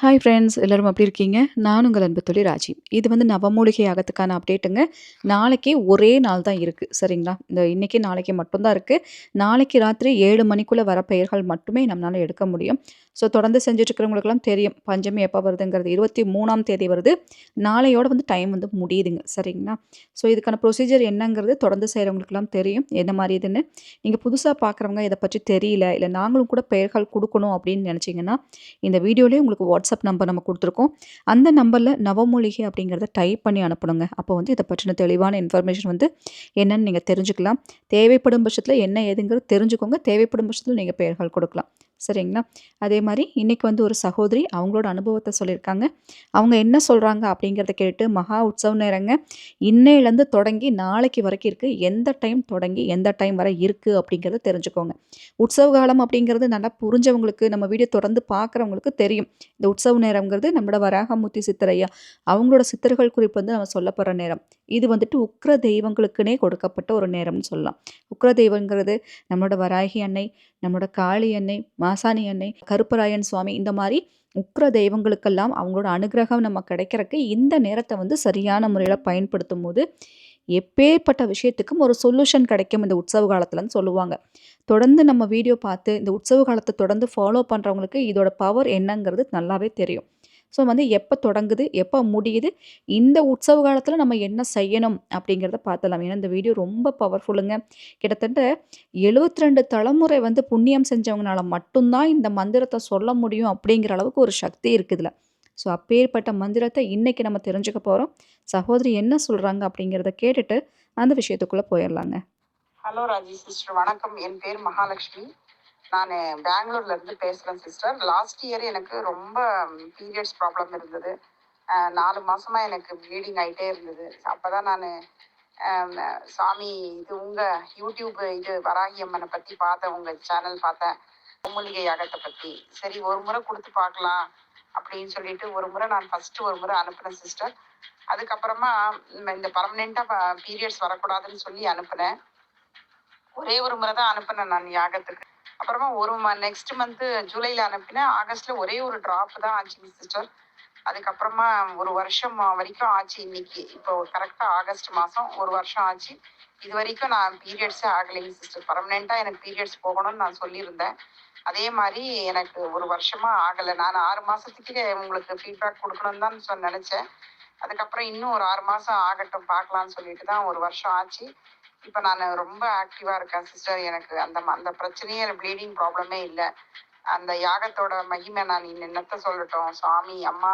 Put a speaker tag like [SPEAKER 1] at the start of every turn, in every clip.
[SPEAKER 1] Hi friends எல்லோரும் எப்படி இருக்கீங்க? நான் உங்கள் அன்பு தொழில் ராஜி. இது வந்து நவமூலிகை ஆகத்துக்கான அப்டேட்டுங்க நாளைக்கே ஒரே நாள் தான் இருக்குது சரிங்களா? இந்த இன்றைக்கி நாளைக்கு மட்டும்தான் இருக்குது நாளைக்கு ராத்திரி ஏழு மணிக்குள்ளே வர பெயர்கள் மட்டுமே நம்மளால் எடுக்க முடியும். ஸோ தொடர்ந்து செஞ்சுட்ருக்கிறவங்களுக்குலாம் தெரியும். பஞ்சமி எப்போ வருதுங்கிறது. இருபத்தி மூணாம் தேதி வருது. நாளையோட வந்து டைம் வந்து முடியுதுங்க. சரிங்களா? ஸோ இதுக்கான ப்ரொசீஜர் என்னங்கிறது தொடர்ந்து செய்கிறவங்களுக்குலாம் தெரியும். என்ன மாதிரி இதுன்னு? நீங்கள் புதுசாக பார்க்குறவங்க இதை பற்றி தெரியல இல்லை நாங்களும் கூட பெயர்கள் கொடுக்கணும் அப்படின்னு நினச்சிங்கன்னா இந்த வீடியோலேயே உங்களுக்கு வாட்ஸ்அப் நம்பர் நம்ம கொடுத்துருக்கோம். அந்த நம்பரில் நவமூலிகை அப்படிங்கிறத டைப் பண்ணி அனுப்பணுங்க. அப்போ வந்து இதை பற்றின தெளிவான இன்ஃபர்மேஷன் வந்து என்னென்னு நீங்கள் தெரிஞ்சுக்கலாம். தேவைப்படும் பட்சத்தில் என்ன ஏதுங்கிறது தெரிஞ்சுக்கோங்க. தேவைப்படும் பட்சத்தில் நீங்கள் பெயர்கள் கொடுக்கலாம். சரிங்களா? அதே மாதிரி இன்றைக்கி வந்து ஒரு சகோதரி அவங்களோட அனுபவத்தை சொல்லியிருக்காங்க. அவங்க என்ன சொல்கிறாங்க அப்படிங்கிறத கேட்டு மகா உற்சவ நேரங்க. இன்னையிலேருந்து தொடங்கி நாளைக்கு வரைக்கும் இருக்குது எந்த டைம் தொடங்கி எந்த டைம் வரை இருக்குது அப்படிங்கிறத தெரிஞ்சுக்கோங்க. உற்சவ காலம் அப்படிங்கிறது நல்லா புரிஞ்சவங்களுக்கு நம்ம வீடியோ தொடர்ந்து பார்க்குறவங்களுக்கு தெரியும். இந்த உற்சவ நேரங்கிறது நம்மளோட வராகமூர்த்தி சித்தரையா அவங்களோட சித்தர்கள் குறிப்பு வந்து நம்ம சொல்லப்படுற நேரம். இது வந்துட்டு உக்ர தெய்வங்களுக்குனே கொடுக்கப்பட்ட ஒரு நேரம்னு சொல்லலாம். உக்ர தெய்வங்கிறது நம்மளோட வராகி அன்னை நம்மளோட காளி அன்னை மாசாணி அன்னை கருப்பராயன் சுவாமி இந்த மாதிரி உக்ர தெய்வங்களுக்கெல்லாம் அவங்களோட அனுகிரகம் நம்ம கிடைக்கிறக்கு இந்த நேரத்தை வந்து சரியான முறையில் பயன்படுத்தும் போது எப்பேற்பட்ட விஷயத்துக்கும் ஒரு சொல்யூஷன் கிடைக்கும் இந்த உற்சவ காலத்துலன்னு சொல்லுவாங்க. தொடர்ந்து நம்ம வீடியோ பார்த்து இந்த உற்சவ காலத்தை தொடர்ந்து ஃபாலோ பண்ணுறவங்களுக்கு இதோட பவர் என்னங்கிறது நல்லாவே தெரியும். ஸோ வந்து எப்போ தொடங்குது எப்போ முடியுது இந்த உற்சவ காலத்தில் நம்ம என்ன செய்யணும் அப்படிங்கிறத பார்த்தலாம் ஏன்னா இந்த வீடியோ ரொம்ப பவர்ஃபுல்லுங்க கிட்டத்தட்ட எழுபத்தி ரெண்டு தலைமுறை வந்து புண்ணியம் செஞ்சவங்களால மட்டும்தான் இந்த மந்திரத்தை சொல்ல முடியும் அப்படிங்கிற அளவுக்கு ஒரு சக்தி இருக்குதுல. ஸோ அப்பேற்பட்ட மந்திரத்தை இன்றைக்கி நம்ம தெரிஞ்சுக்க போகிறோம் சகோதரி என்ன சொல்கிறாங்க அப்படிங்கிறத கேட்டுட்டு அந்த விஷயத்துக்குள்ளே போயிடலாங்க.
[SPEAKER 2] Hello Raji sister. வணக்கம். என் பேர் மகாலட்சுமி. நான் பெங்களூர்ல இருந்து பேசுகிறேன் சிஸ்டர் லாஸ்ட் இயர் எனக்கு ரொம்ப பீரியட்ஸ் ப்ராப்ளம் இருந்தது. நாலு மாசமா எனக்கு ப்ளீடிங் ஆகிட்டே இருந்தது. அப்போ தான் நான் சாமி இது உங்கள் யூடியூப் இது வராகி அம்மனை பற்றி பார்த்தேன் உங்கள் சேனல் பார்த்தேன். மூலிகை யாகத்தை பற்றி சரி ஒரு முறை கொடுத்து பார்க்கலாம் அப்படின்னு சொல்லிட்டு ஒரு முறை நான் ஃபர்ஸ்ட் ஒரு முறை அனுப்புனேன் சிஸ்டர் அதுக்கப்புறமா இந்த பர்மனெண்ட்டாக பீரியட்ஸ் வரக்கூடாதுன்னு சொல்லி அனுப்புனேன். ஒரே ஒரு முறை தான் அனுப்பினேன் நான் யாகத்துக்கு. அப்புறமா ஒரு நெக்ஸ்ட் மந்த்து ஜூலையில் அனுப்பினேன் ஆகஸ்ட்டில் ஒரே ஒரு டிராப் தான் ஆச்சுங்க சிஸ்டர் அதுக்கப்புறமா ஒரு வருஷம் வரைக்கும் ஆச்சு இன்னைக்கு. இப்போ கரெக்டாக ஆகஸ்ட் மாதம் ஒரு வருஷம் ஆச்சு. இது வரைக்கும் நான் பீரியட்ஸே ஆகலைங்க சிஸ்டர் பர்மனெண்டா எனக்கு பீரியட்ஸ் போகணும்னு நான் சொல்லியிருந்தேன். அதே மாதிரி எனக்கு ஒரு வருஷமாக ஆகலை. நான் ஆறு மாதத்துக்கு உங்களுக்கு ஃபீட்பேக் கொடுக்கணும்னு தான் சொன்ன நினச்சேன். அதுக்கப்புறம் இன்னும் ஒரு ஆறு மாதம் ஆகட்டும் பார்க்கலான்னு சொல்லிட்டு தான் ஒரு வருஷம் ஆச்சு. இப்போ நான் ரொம்ப ஆக்டிவாக இருக்கேன் சிஸ்டர் எனக்கு அந்த அந்த பிரச்சனையே ப்ளீடிங் ப்ராப்ளமே இல்லை. அந்த யாகத்தோட மகிமை நான் என்னத்த சொல்லட்டும்? சுவாமி அம்மா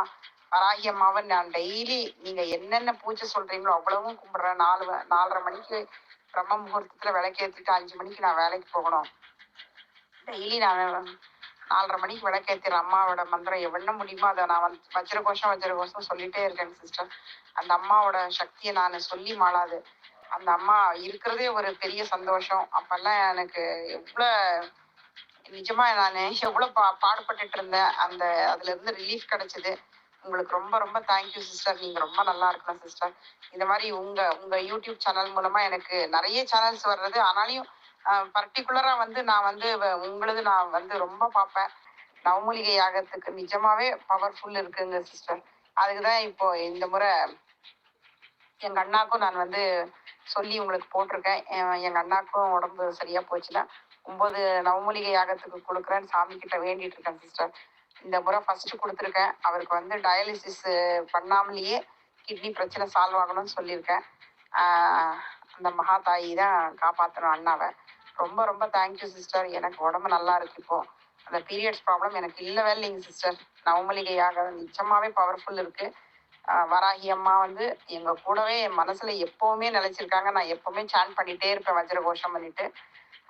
[SPEAKER 2] வராகி அம்மாவை நான் டெய்லி நீங்கள் என்னென்ன பூஜை சொல்கிறீங்களோ அவ்வளவும் கும்பிட்றேன். நாலு நாலரை மணிக்கு பிரம்ம முகூர்த்தத்தில் விளக்கேற்றிட்டு அஞ்சு மணிக்கு நான் வேலைக்கு போகணும். டெய்லி நான் நாலரை மணிக்கு விளக்கேற்றிற அம்மாவோட மந்திரம் எவ்வளோ முடியுமோ அதை நான் வந்து வஜ்ரகோஷம் வஜ்ரகோஷம் சொல்லிட்டே இருக்கேன் சிஸ்டர் அந்த அம்மாவோட சக்தியை நான் சொல்லி மாளாது. அந்த அம்மா இருக்கிறதே ஒரு பெரிய சந்தோஷம். அப்பெல்லாம் எனக்கு எவ்வளோ நிஜமா நான் எவ்வளோ பா பாடுபட்டுட்டு இருந்தேன் அந்த அதுல இருந்து ரிலீஃப் கிடைச்சது. உங்களுக்கு ரொம்ப ரொம்ப தேங்க்யூ சிஸ்டர் நீங்க ரொம்ப நல்லா இருக்கணும் சிஸ்டர் இந்த மாதிரி உங்க உங்க யூடியூப் சேனல் மூலமா எனக்கு நிறைய சேனல்ஸ் வர்றது. ஆனாலையும் பர்டிகுலரா வந்து நான் வந்து உங்களது நான் வந்து ரொம்ப பார்ப்பேன். நவமூலிகை யாகத்துக்கு நிஜமாவே பவர்ஃபுல் இருக்குங்க சிஸ்டர் அதுக்கு தான் இப்போ இந்த முறை எங்க அண்ணாக்கும் நான் வந்து சொல்லி உங்களுக்கு போட்டிருக்கேன். எங்கள் அண்ணாக்கும் உடம்பு சரியாக போச்சுன்னா ஒம்பது நவமூலிகை யாகத்துக்கு கொடுக்குறேன்னு சாமி கிட்ட வேண்டிட்டு இருக்கேன் சிஸ்டர் இந்த முறை ஃபஸ்ட்டு கொடுத்துருக்கேன். அவருக்கு வந்து டயாலிசிஸ் பண்ணாமலேயே கிட்னி பிரச்சனை சால்வ் ஆகணும்னு சொல்லியிருக்கேன். அந்த மகா தாயி தான் காப்பாற்றணும் அண்ணாவை. ரொம்ப ரொம்ப தேங்க்யூ சிஸ்டர் எனக்கு உடம்பு நல்லா இருக்கு இப்போ. அந்த பீரியட்ஸ் ப்ராப்ளம் எனக்கு இல்லவே இல்லைங்க சிஸ்டர் நவமளிகையாக யாகம் பவர்ஃபுல் இருக்குது வராகி அம்மா வந்து எங்க கூடவே என் மனசுல எப்பவுமே நினைச்சிருக்காங்க. நான் எப்பவுமே சான் பண்ணிட்டே இருப்பேன் வஜ்ர கோஷம் பண்ணிட்டு.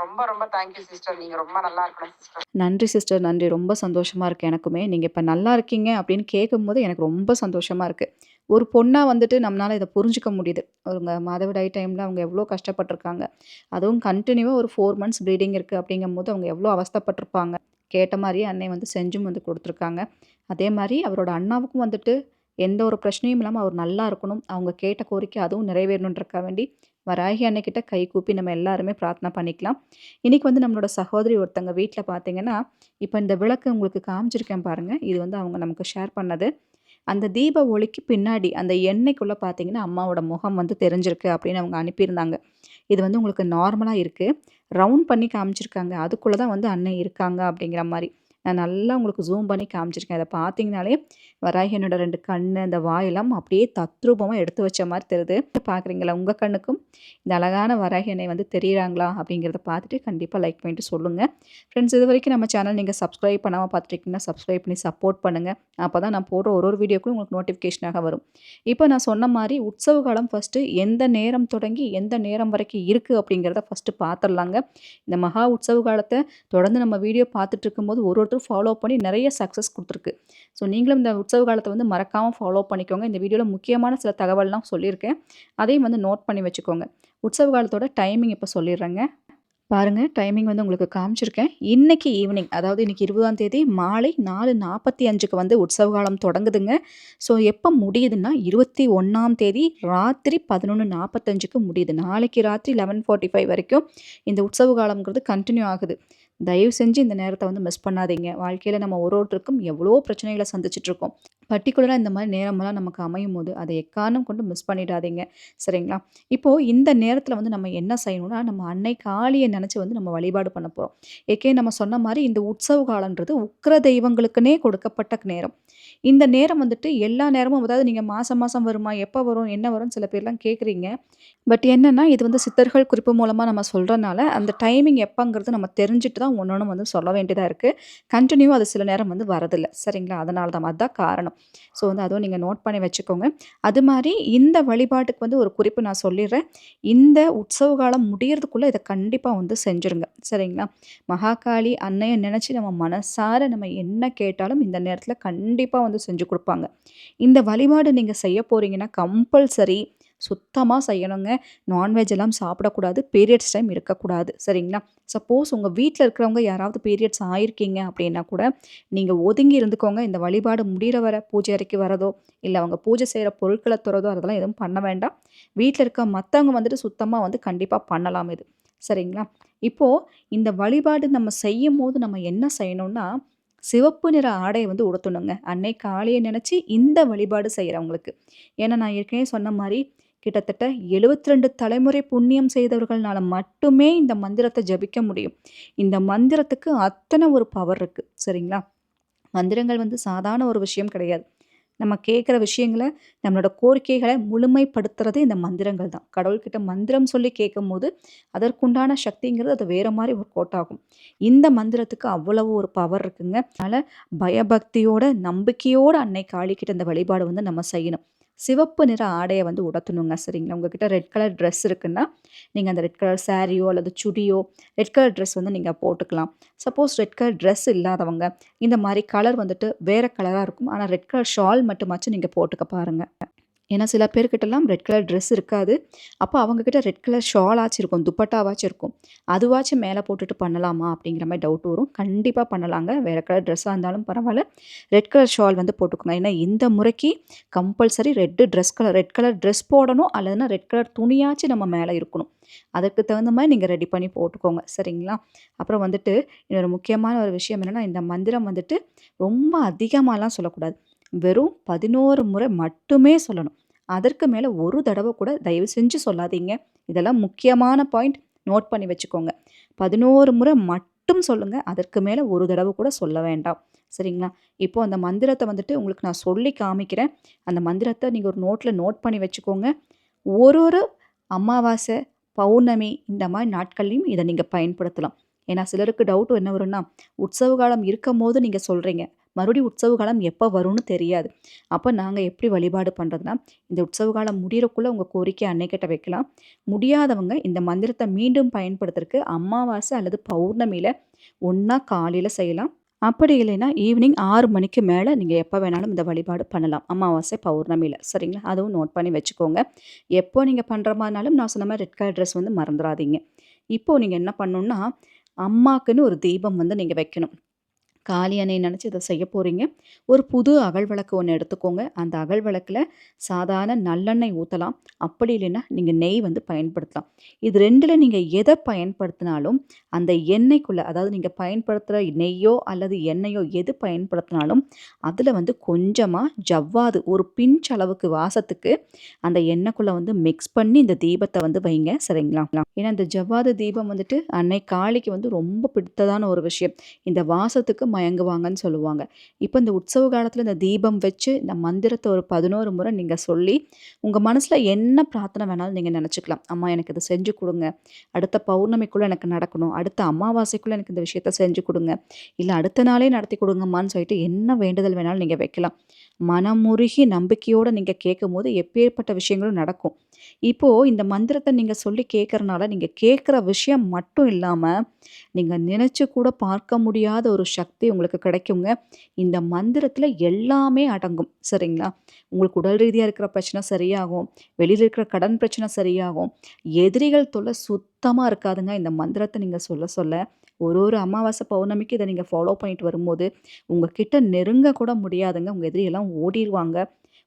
[SPEAKER 2] ரொம்ப ரொம்ப தேங்க்யூ சிஸ்டர் நீங்கள் ரொம்ப நல்லா இருக்கணும் சிஸ்டர்
[SPEAKER 1] நன்றி சிஸ்டர் நன்றி. ரொம்ப சந்தோஷமாக இருக்குது எனக்குமே. நீங்கள் இப்போ நல்லா இருக்கீங்க அப்படின்னு கேட்கும்போது எனக்கு ரொம்ப சந்தோஷமாக இருக்குது ஒரு பொண்ணாக வந்துட்டு நம்மளால் இதை புரிஞ்சிக்க முடியுது. அவங்க மாதவிடாய் டைமில் அவங்க எவ்வளோ கஷ்டப்பட்டிருக்காங்க. அதுவும் கண்டினியூவாக ஒரு ஃபோர் மந்த்ஸ் ப்ளீடிங் இருக்குது அப்படிங்கும்போது அவங்க எவ்வளோ அவஸ்தப்பட்டிருப்பாங்க. கேட்ட மாதிரியே அன்னை வந்து செஞ்சும் வந்து கொடுத்துருக்காங்க. அதே மாதிரி அவரோட அண்ணாவுக்கும் வந்துட்டு எந்த ஒரு பிரச்சனையும் இல்லாமல் அவர் நல்லா இருக்கணும். அவங்க கேட்ட கோரிக்கை அதுவும் நிறைவேறணுன்றக்கா வேண்டி வராகி அன்னைக்கிட்ட கை கூப்பி நம்ம எல்லாருமே பிரார்த்தனை பண்ணிக்கலாம். இன்றைக்கி வந்து நம்மளோட சகோதரி ஒருத்தங்க வீட்டில் பார்த்தீங்கன்னா, இப்போ இந்த விளக்கு உங்களுக்கு காமிச்சிருக்கேன் பாருங்கள் இது வந்து அவங்க நமக்கு ஷேர் பண்ணது. அந்த தீப ஒளிக்கு பின்னாடி அந்த எண்ணெய்க்குள்ளே பார்த்தீங்கன்னா, அம்மாவோட முகம் வந்து தெரிஞ்சிருக்கு அப்படின்னு அவங்க அனுப்பியிருந்தாங்க. இது வந்து உங்களுக்கு நார்மலாக இருக்குது ரவுண்ட் பண்ணி காமிச்சிருக்காங்க. அதுக்குள்ளே தான் வந்து அன்னை இருக்காங்க அப்படிங்கிற மாதிரி நான் நல்லா உங்களுக்கு ஜூம் பண்ணி காமிச்சிருக்கேன். அதை பார்த்தீங்கனாலே, வராகியனோட ரெண்டு கண்ணு, அந்த வாயெல்லாம் அப்படியே தத்ரூபமாக எடுத்து வச்ச மாதிரி தெரியுது. பார்க்குறீங்களா? உங்கள் கண்ணுக்கும் இந்த அழகான வராகியனை வந்து தெரியிறாங்களா? அப்படிங்கிறத பார்த்துட்டு கண்டிப்பாக லைக் பண்ணிட்டு சொல்லுங்க. ஃப்ரெண்ட்ஸ் இது வரைக்கும் நம்ம சேனல் நீங்கள் சப்ஸ்கிரைப் பண்ணாமல் பார்த்துருக்கீங்கன்னா சப்ஸ்கிரைப் பண்ணி சப்போர்ட் பண்ணுங்கள் அப்போ தான் நான் போடுற ஒரு ஒரு வீடியோக்கும் உங்களுக்கு நோட்டிஃபிகேஷனாக வரும். இப்போ நான் சொன்ன மாதிரி உற்சவ காலம் ஃபர்ஸ்ட்டு எந்த நேரம் தொடங்கி எந்த நேரம் வரைக்கும் இருக்குது அப்படிங்கிறத ஃபர்ஸ்ட்டு பார்த்துடலாங்க. இந்த மகா உற்சவ காலத்தை தொடர்ந்து நம்ம வீடியோ பார்த்துட்டு இருக்கும்போது ஒரு ஒருத்தர் ஒருத்தரும் ஃபாலோ பண்ணி நிறைய சக்சஸ் கொடுத்துருக்கு ஸோ நீங்களும் இந்த உற்சவ காலத்தை வந்து மறக்காமல் ஃபாலோ பண்ணிக்கோங்க. இந்த வீடியோவில் முக்கியமான சில தகவல்லாம் சொல்லியிருக்கேன். அதையும் வந்து நோட் பண்ணி வச்சுக்கோங்க. உற்சவ காலத்தோட டைமிங் இப்போ சொல்லிடுறேங்க. பாருங்க டைமிங் வந்து உங்களுக்கு காமிச்சிருக்கேன். இன்றைக்கி ஈவினிங் அதாவது இன்னைக்கு 20ஆம் தேதி மாலை 4:45க்கு வந்து உற்சவ காலம் தொடங்குதுங்க. ஸோ எப்போ முடியுதுன்னா, 21ஆம் தேதி ராத்திரி 11:45க்கு முடியுது. நாளைக்கு ராத்திரி 11:45 வரைக்கும் இந்த உற்சவ காலம்ங்கிறது கண்டினியூ ஆகுது. தயவு செஞ்சு இந்த நேரத்தை வந்து மிஸ் பண்ணாதீங்க. வாழ்க்கையில் நம்ம ஒரு ஒருத்தருக்கும் எவ்வளோ பிரச்சனைகள சந்திச்சுட்டுருக்கோம். பர்டிகுலராக இந்த மாதிரி நேரமெல்லாம் நமக்கு அமையும் போது அதை எக்காரணம் கொண்டு மிஸ் பண்ணிடாதீங்க. சரிங்களா? இப்போது இந்த நேரத்தில் வந்து நம்ம என்ன செய்யணும்னா, நம்ம அன்னை காளியை நினச்சி வந்து நம்ம வழிபாடு பண்ண போகிறோம் ஏற்கனவே நம்ம சொன்ன மாதிரி இந்த உற்சவ காலன்றது உக்கிர தெய்வங்களுக்குன்னே கொடுக்கப்பட்ட நேரம். இந்த நேரம் வந்துட்டு எல்லா நேரமும் அதாவது நீங்கள் மாதம் மாதம் வருமா? எப்போ வரும்? என்ன வரும்னு சில பேர்லாம் கேட்குறீங்க. பட் என்னென்னா இது வந்து சித்தர்கள் குறிப்பு மூலமாக நம்ம சொல்கிறனால அந்த டைமிங் எப்போங்கிறது நம்ம தெரிஞ்சுட்டு தான் ஒன்று ஒன்று வந்து சொல்ல வேண்டியதாக இருக்குது கண்டினியூவாக அது சில நேரம் வந்து வரதில்லை சரிங்களா? அதனால தான். அதுதான் காரணம். ஸோ வந்து அதுவும் நீங்கள் நோட் பண்ணி வச்சுக்கோங்க. அது மாதிரி இந்த வழிபாட்டுக்கு வந்து ஒரு குறிப்பு நான் சொல்லிடுறேன் இந்த உற்சவ காலம் முடியறதுக்குள்ளே இதை கண்டிப்பாக வந்து செஞ்சுருங்க. சரிங்களா? மகாகாளி அன்னையை நினச்சி நம்ம மனசார நம்ம என்ன கேட்டாலும் இந்த நேரத்தில் கண்டிப்பாக வந்து செஞ்சு கொடுப்பாங்க இந்த வழிபாடு நீங்கள் செய்ய போகிறீங்கன்னா கம்பல்சரி சுத்தமாக செய்யணுங்க. நான்வெஜ் எல்லாம் சாப்பிடக்கூடாது. பீரியட்ஸ் டைம் இருக்கக்கூடாது. சரிங்களா? சப்போஸ் உங்கள் வீட்டில் இருக்கிறவங்க யாராவது பீரியட்ஸ் ஆயிருக்கீங்க அப்படின்னா கூட, நீங்கள் ஒதுங்கி இருந்துக்கோங்க. இந்த வழிபாடு முடியிற வர பூஜை அறைக்கு வரதோ, இல்லை அவங்க பூஜை செய்கிற பொருட்களை துறதோ அதெல்லாம் எதுவும் பண்ண வேண்டாம். வீட்டில் இருக்க மற்றவங்க வந்துட்டு சுத்தமாக வந்து கண்டிப்பாக பண்ணலாம் இது. சரிங்களா? இப்போது இந்த வழிபாடு நம்ம செய்யும் போது நம்ம என்ன செய்யணும்னா, சிவப்பு நிற ஆடையை வந்து உடுத்தணுங்க. அன்னை காலையை நினச்சி இந்த வழிபாடு செய்கிறவங்களுக்கு ஏன்னா நான் ஏற்கனவே சொன்ன மாதிரி கிட்டத்தட்ட 72 தலைமுறை புண்ணியம் செய்தவர்கள்னால மட்டுமே இந்த மந்திரத்தை ஜபிக்க முடியும். இந்த மந்திரத்துக்கு அத்தனை ஒரு பவர் இருக்குது சரிங்களா? மந்திரங்கள் வந்து சாதாரண ஒரு விஷயம் கிடையாது. நம்ம கேட்குற விஷயங்களை நம்மளோட கோரிக்கைகளை முழுமைப்படுத்துறதே இந்த மந்திரங்கள் தான். கடவுள்கிட்ட மந்திரம் சொல்லி கேட்கும்போது, அதற்குண்டான சக்திங்கிறது அது வேறு மாதிரி ஒரு கோட்டாகும் ஆகும். இந்த மந்திரத்துக்கு அவ்வளவு ஒரு பவர் இருக்குங்க. அதனால் பயபக்தியோட, நம்பிக்கையோடு அன்னை காளிக்கிட்ட இந்த வழிபாடு வந்து நம்ம செய்யணும். சிவப்பு நிற ஆடையை வந்து உடுத்தணுங்க. சரிங்களா? உங்ககிட்ட ரெட் கலர் ட்ரெஸ் இருக்குன்னா, நீங்கள் அந்த ரெட் கலர் சாரியோ அல்லது சுடியோ, ரெட் கலர் ட்ரெஸ் வந்து நீங்கள் போட்டுக்கலாம். சப்போஸ் ரெட் கலர் ட்ரெஸ் இல்லாதவங்க, இந்த மாதிரி கலர் வந்துட்டு வேறு கலராக இருக்கும். ஆனால் ரெட் கலர் ஷால் மட்டுமாச்சும் நீங்கள் போட்டுக்க பாருங்கள் ஏன்னா சில பேர்கிட்டலாம் ரெட் கலர் ட்ரெஸ் இருக்காது. அப்போ அவங்கக்கிட்ட ரெட் கலர் ஷாலாச்சும் இருக்கும். துப்பட்டாவாச்சும் இருக்கும். அதுவாச்சும் மேலே போட்டுட்டு பண்ணலாமா? அப்படிங்கிற மாதிரி டவுட் வரும். கண்டிப்பாக பண்ணலாங்க. வேற கலர் ட்ரெஸ்ஸாக இருந்தாலும் பரவாயில்ல ரெட் கலர் ஷால் வந்து போட்டுக்கோங்க. ஏன்னா இந்த முறைக்கு compulsory red dress colour red colour dress போடணும். அல்லதுனா ரெட் கலர் துணியாச்சும் நம்ம மேலே இருக்கணும். அதற்கு தகுந்த மாதிரி நீங்கள் ரெடி பண்ணி போட்டுக்கோங்க. சரிங்களா? அப்புறம் வந்துட்டு இன்னொரு முக்கியமான ஒரு விஷயம் என்னென்னா இந்த மந்திரம் வந்துட்டு ரொம்ப அதிகமாகலாம் சொல்லக்கூடாது. வெறும் 11 முறை மட்டுமே சொல்லணும். அதற்கு மேலே ஒரு தடவை கூட தயவு செஞ்சு சொல்லாதீங்க. இதெல்லாம் முக்கியமான பாயிண்ட் நோட் பண்ணி வச்சுக்கோங்க. 11 முறை மட்டும் சொல்லுங்க. அதற்கு மேலே ஒரு தடவை கூட சொல்ல வேண்டாம். சரிங்களா? இப்போ அந்த மந்திரத்தை வந்துட்டு உங்களுக்கு நான் சொல்லி காமிக்கிறேன். அந்த மந்திரத்தை நீங்கள் ஒரு நோட்டில் நோட் பண்ணி வச்சுக்கோங்க. ஒரு ஒரு அமாவாசை, பௌர்ணமி இந்த மாதிரி நாட்கள்லையும் இதை நீங்கள் பயன்படுத்தலாம். ஏன்னா சிலருக்கு டவுட் என்ன வரும்னா, உற்சவ காலம் இருக்கும்போது நீங்கள் சொல்கிறீங்க மறுபடியும் உற்சவ காலம் எப்போ வரும்னு தெரியாது. அப்போ நாங்கள் எப்படி வழிபாடு பண்ணுறதுனா இந்த உற்சவ காலம் முடிகிறக்குள்ளே உங்கள் கோரிக்கை அன்னைக்கிட்ட வைக்கலாம். முடியாதவங்க இந்த மந்திரத்தை மீண்டும் பயன்படுத்துறதுக்கு அமாவாசை அல்லது பௌர்ணமியில் ஒன்றா காலையில் செய்யலாம். அப்படி இல்லைன்னா ஈவினிங் ஆறு மணிக்கு மேலே நீங்கள் எப்போ வேணாலும் இந்த வழிபாடு பண்ணலாம். அமாவாசை, பௌர்ணமியில் சரிங்களா? அதுவும் நோட் பண்ணி வச்சுக்கோங்க. எப்போ நீங்கள் பண்ணுற மாதிரினாலும் நான் சொன்ன மாதிரி ரெட் கலர் ட்ரெஸ் வந்து மறந்துறாதீங்க. இப்போது நீங்கள் என்ன பண்ணணுன்னா அம்மாக்குன்னு ஒரு தீபம் வந்து நீங்கள் வைக்கணும். காளி அன்னையை நினச்சி இதை செய்ய போகிறீங்க ஒரு புது அகல் விளக்கு ஒன்று எடுத்துக்கோங்க. அந்த அகல் விளக்கில் சாதாரண நல்லெண்ணெய் ஊற்றலாம் அப்படி இல்லைன்னா நீங்கள் நெய் வந்து பயன்படுத்தலாம். இது ரெண்டில் நீங்கள் எதை பயன்படுத்தினாலும் அந்த எண்ணெய்க்குள்ளே அதாவது நீங்கள் பயன்படுத்துகிற நெய்யோ அல்லது எண்ணெயோ எது பயன்படுத்தினாலும் அதில் வந்து கொஞ்சமாக ஜவ்வாது ஒரு பிஞ்ச் அளவுக்கு வாசத்துக்கு அந்த எண்ணெய்க்குள்ளே வந்து மிக்ஸ் பண்ணி இந்த தீபத்தை வந்து வைங்க. சரிங்களா? ஏன்னா இந்த ஜவ்வாது தீபம் வந்துட்டு அன்னை காளிக்கு வந்து ரொம்ப பிடித்ததான ஒரு விஷயம். இந்த வாசத்துக்கு மயங்குவாங்கன்னு சொல்லுவாங்க. இப்போ இந்த உற்சவ காலத்தில் இந்த தீபம் வச்சு இந்த மந்திரத்தை ஒரு பதினோரு முறை நீங்கள் சொல்லி உங்கள் மனசில் என்ன பிரார்த்தனை வேணாலும் நீங்கள் நினச்சிக்கலாம். அம்மா எனக்கு இதை செஞ்சு கொடுங்க. அடுத்த பௌர்ணமிக்குள்ளே எனக்கு நடக்கணும். அடுத்த அமாவாசைக்குள்ளே எனக்கு இந்த விஷயத்த செஞ்சு கொடுங்க. இல்லை அடுத்த நாளே நடத்தி கொடுங்கம்மான்னு சொல்லிட்டு என்ன வேண்டுதல் வேணாலும் நீங்கள் வைக்கலாம். மனமுருகி நம்பிக்கையோடு நீங்கள் கேட்கும் போது எப்பேற்பட்ட விஷயங்களும் நடக்கும். இப்போது இந்த மந்திரத்தை நீங்கள் சொல்லி கேட்குறனால நீங்கள் கேட்குற விஷயம் மட்டும் இல்லாமல் நீங்கள் நினச்சி கூட பார்க்க முடியாத ஒரு சக்தி உங்களுக்கு கிடைக்குங்க. இந்த மந்திரத்தில் எல்லாமே அடங்கும் சரிங்களா? உங்களுக்கு உடல் ரீதியாக இருக்கிற பிரச்சனை சரியாகும் வெளியில் இருக்கிற கடன் பிரச்சனை சரியாகும் எதிரிகள் தொல்லை சுத்தமாக இருக்காதுங்க. இந்த மந்திரத்தை நீங்கள் சொல்ல சொல்ல ஒரு ஒரு அமாவாசை பௌர்ணமிக்கு இதை நீங்கள் ஃபாலோ பண்ணிட்டு வரும்போது உங்கள் கிட்ட நெருங்க கூட முடியாதுங்க. உங்கள் எதிரியெல்லாம் ஓடிடுவாங்க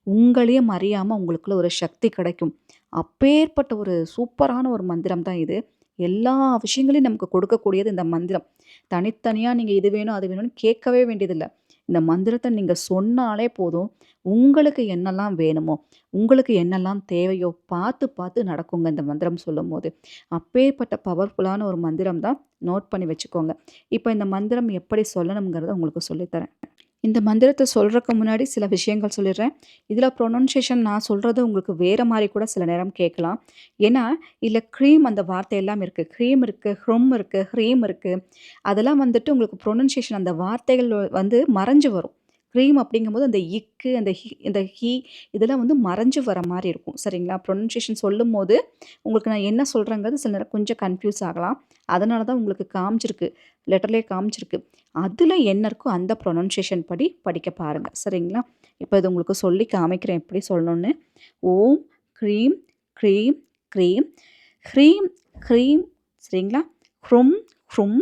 [SPEAKER 1] உங்களையும் அறியாமல் உங்களுக்குள்ள ஒரு சக்தி கிடைக்கும். அப்பேற்பட்ட ஒரு சூப்பரான ஒரு மந்திரம் தான் இது. எல்லா விஷயங்களையும் நமக்கு கொடுக்கக்கூடியது இந்த மந்திரம். தனித்தனியாக நீங்கள் இது வேணும் அது வேணும்னு கேட்கவே வேண்டியதில்லை. இந்த மந்திரத்தை நீங்கள் சொன்னாலே போதும். உங்களுக்கு என்னெல்லாம் வேணுமோ உங்களுக்கு என்னெல்லாம் தேவையோ பார்த்து பார்த்து நடக்குங்க இந்த மந்திரம் சொல்லும் போது அப்பேற்பட்ட பவர்ஃபுல்லான ஒரு மந்திரம் தான். நோட் பண்ணி வச்சுக்கோங்க. இப்போ இந்த மந்திரம் எப்படி சொல்லணுங்கிறத உங்களுக்கு சொல்லித்தரேன். இந்த மந்திரத்தை சொல்கிறக்கு முன்னாடி சில விஷயங்கள் சொல்லிடுறேன். இதில் ப்ரொனன்சியேஷன் நான் சொல்கிறது உங்களுக்கு வேறு மாதிரி கூட சில நேரம் கேட்கலாம். ஏன்னா இதில் க்ரீம் அந்த வார்த்தை எல்லாம் இருக்குது க்ரீம் இருக்குது ஹ்ரம் இருக்குது ஹ்ரீம் இருக்குது அதெல்லாம் வந்துட்டு உங்களுக்கு ப்ரொனன்சியேஷன் அந்த வார்த்தைகள் வந்து மறைஞ்சு வரும். க்ரீம் அப்படிங்கும்போது அந்த இக்கு அந்த ஹி இந்த ஹீ இதெல்லாம் வந்து மறைஞ்சு வர மாதிரி இருக்கும். சரிங்களா? ப்ரொனன்சியேஷன் சொல்லும் போது உங்களுக்கு நான் என்ன சொல்கிறேங்கிறது சில நேரம் கொஞ்சம் கன்ஃபியூஸ் ஆகலாம். அதனால தான் உங்களுக்கு காமிச்சிருக்கு. லெட்டர்லேயே காமிச்சிருக்கு. அதில் என்ன இருக்கோ அந்த ப்ரொனன்சியேஷன் படி படிக்க பாருங்கள் சரிங்களா? இப்போ இது உங்களுக்கு சொல்லி காமிக்கிறேன் எப்படி சொல்லணுன்னு ஓம் க்ரீம் க்ரீம் க்ரீம் ஹ்ரீம் க்ரீம். சரிங்களா? ஹ்ரும் ஹ்ரும்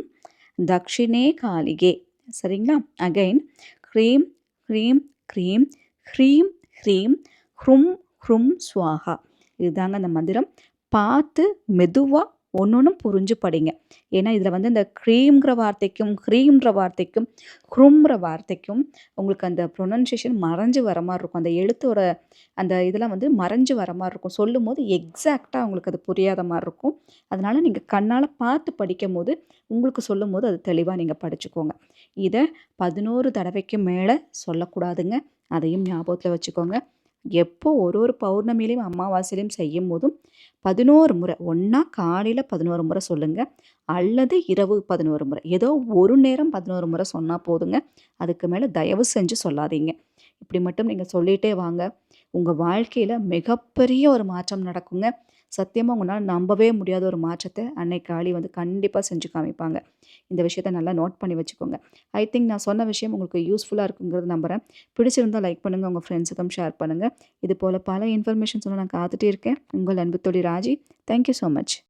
[SPEAKER 1] தக்ஷிணே காளிகே. சரிங்களா? அகைன் க்ரீம் க்ரீம் க்ரீம் ஹ்ரீம் ஹ்ரீம் ஹ்ரும் ஹ்ரும் ஸ்வாஹா. இதுதாங்க அந்த மந்திரம். பார்த்து மெதுவாக ஒன்று ஒன்றும் புரிஞ்சு படிங்க ஏன்னா இதில் வந்து இந்த க்ரீம்ங்கிற வார்த்தைக்கும் க்ரீம்ன்ற வார்த்தைக்கும் குரும்ங்கிற வார்த்தைக்கும் உங்களுக்கு அந்த ப்ரொனன்சியேஷன் மறைஞ்சு வர மாதிரி இருக்கும். அந்த எழுத்தோட அந்த இதெல்லாம் வந்து மறைஞ்சு வர மாதிரி இருக்கும். சொல்லும் போது எக்ஸாக்டாக உங்களுக்கு அது புரியாத மாதிரி இருக்கும். அதனால் நீங்கள் கண்ணால் பார்த்து படிக்கும் போது உங்களுக்கு சொல்லும் போது அது தெளிவாக நீங்கள் படிச்சுக்கோங்க. இதை பதினோரு தடவைக்கு மேலே சொல்லக்கூடாதுங்க. அதையும் ஞாபகத்தில் வச்சுக்கோங்க. எப்போ ஒரு ஒரு பௌர்ணமியிலையும் அமாவாசையிலையும் செய்யும் போதும் பதினோரு முறை ஒன்றா காலையில் பதினோரு முறை சொல்லுங்கள் அல்லது இரவு பதினோரு முறை. ஏதோ ஒரு நேரம் பதினோரு முறை சொன்னால் போதுங்க. அதுக்கு மேலே தயவு செஞ்சு சொல்லாதீங்க. இப்படி மட்டும் நீங்கள் சொல்லிகிட்டே வாங்க. உங்கள் வாழ்க்கையில் மிகப்பெரிய ஒரு மாற்றம் நடக்குங்க. சத்தியமாக உங்களால் நம்பவே முடியாத ஒரு மாற்றத்தை அன்னை காளி வந்து கண்டிப்பாக செஞ்சு காமிப்பாங்க. இந்த விஷயத்த நல்லா நோட் பண்ணி வச்சுக்கோங்க. ஐ திங்க் நான் சொன்ன விஷயம் உங்களுக்கு யூஸ்ஃபுல்லாக இருக்குங்கிறது நம்புகிறேன் பிடிச்சிருந்தால் லைக் பண்ணுங்கள் உங்கள் ஃப்ரெண்ட்ஸுக்கும் ஷேர் பண்ணுங்கள் இது போல் பல சொல்ல நான் காத்துட்டே இருக்கேன். உங்கள் அன்பு தொழில் ராஜி. Thank you so much